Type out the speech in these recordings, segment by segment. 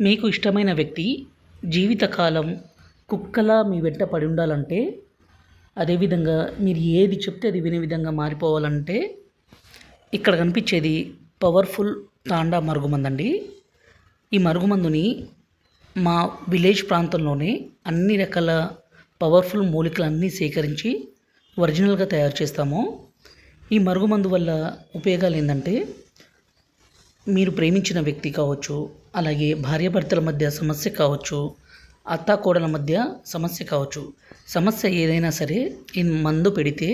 మీకు ఇష్టమైన వ్యక్తి జీవితకాలం కుక్కలా మీ వెంట పడి ఉండాలంటే అదేవిధంగా మీరు ఏది చెప్తే అది వినే విధంగా మారిపోవాలంటే ఇక్కడ కనిపించేది పవర్ఫుల్ తాండా మరుగుమందండి. ఈ మరుగుమందుని మా విలేజ్ ప్రాంతంలోనే అన్ని రకాల పవర్ఫుల్ మూలికలన్నీ సేకరించి ఒరిజినల్గా తయారు చేస్తాము. ఈ మరుగుమందు వల్ల ఉపయోగాలు ఏంటంటే మీరు ప్రేమించిన వ్యక్తి కావచ్చు అలాగే భార్యాభర్తల మధ్య సమస్య కావచ్చు అత్తాకోడల మధ్య సమస్య కావచ్చు. సమస్య ఏదైనా సరే ఈ మందు పెడితే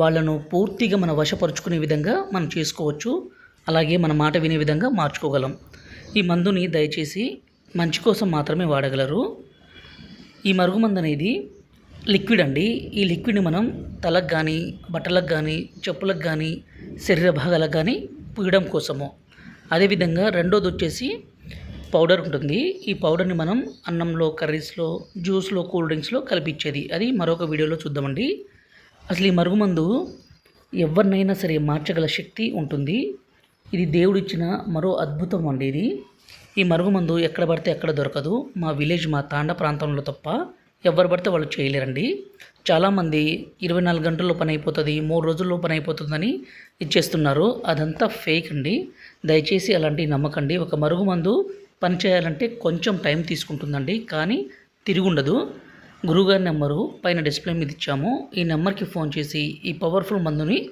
వాళ్ళను పూర్తిగా మన వశపరుచుకునే విధంగా మనం చేసుకోవచ్చు. అలాగే మన మాట వినే విధంగా మార్చుకోగలం. ఈ మందుని దయచేసి మంచి కోసం మాత్రమే వాడగలరు. ఈ మరుగుమందు అనేది లిక్విడ్ అండి. ఈ లిక్విడ్ని మనం తలకు కానీ బట్టలకు కానీ చెప్పులకు కానీ శరీర భాగాలకు కానీ పూయడం కోసము. అదేవిధంగా రెండోది వచ్చేసి పౌడర్ ఉంటుంది. ఈ పౌడర్ని మనం అన్నంలో కర్రీస్లో జ్యూస్లో కూల్ డ్రింక్స్లో కలిపిచ్చేది. అది మరొక వీడియోలో చూద్దామండి. అసలు ఈ మరుగుమందు ఎవరినైనా సరే మార్చగల శక్తి ఉంటుంది. ఇది దేవుడిచ్చిన మరో అద్భుతం అండి ఇది. ఈ మరుగుమందు ఎక్కడ పడితే ఎక్కడ దొరకదు. మా విలేజ్ మా తాండ ప్రాంతంలో తప్ప ఎవరు పడితే వాళ్ళు చేయలేరండి. చాలామంది ఇరవై నాలుగు గంటల్లో పని అయిపోతుంది మూడు రోజుల్లో పని అయిపోతుందని ఇచ్చేస్తున్నారు. అదంతా ఫేక్ అండి. దయచేసి అలాంటివి నమ్మకండి. ఒక మరుగుమందు పని చేయాలంటే కొంచెం టైం తీసుకుంటుందండి కానీ తిరుగుండదు. గురువుగారి నెంబరు పైన డిస్ప్లే మీద ఇచ్చాము. ఈ నెంబర్కి ఫోన్ చేసి ఈ పవర్ఫుల్ మందుని